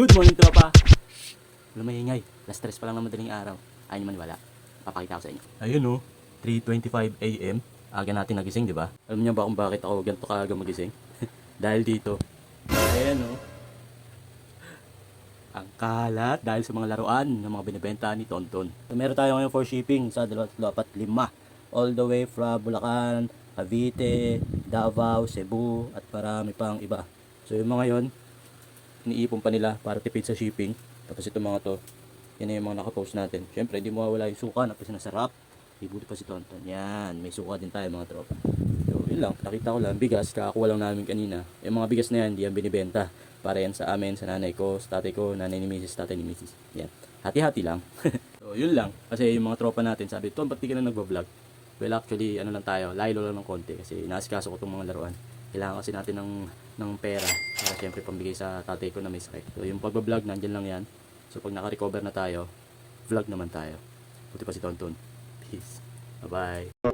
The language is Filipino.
Good morning, tropa! Wala maingay. Last stress pa lang ng madaling araw. Ayaw naman wala. Papakita ko sa inyo. Ayun oh, 3.25 a.m. Aga natin nagising, di ba? Alam niyo ba kung bakit ako ganito kaaga magising? dahil dito. Ayan oh. Ang kalat dahil sa mga laruan ng mga binibenta ni Tonton. So, meron tayo ngayon for shipping sa 245 all the way from Bulacan, Cavite, Davao, Cebu at marami pang iba. So yung mga yon iniipon pa nila para tipid sa shipping. Tapos itong mga to, yan na yung mga nakapost natin. Siyempre, hindi mawawala yung suka na kasi nasarap. Ibuti pa si Tonton. Yan, may suka din tayo mga tropa. So, yun lang. Nakita ko lang, bigas. Kakakuha lang namin kanina. Yung mga bigas na yan, hindi yan binibenta. Para yan sa amin, sa nanay ko, sa tatay ko, nanay ni Mrs., tatay ni Mrs. Yan. Hati-hati lang. so, yun lang. Kasi yung mga tropa natin, sabi, Ton, ba't di ka na nagbablog? Well, actually, ano lang tayo, laylo lang ng konti kasi naasikaso ko itong mga laruan. Kailangan kasi natin ng, ng pera para syempre pambigay sa tatay ko na may sakit. So, yung pagbablog, nandyan lang yan. So, pag naka-recover na tayo, vlog naman tayo. Buti pa si Tonton. Peace. Bye-bye.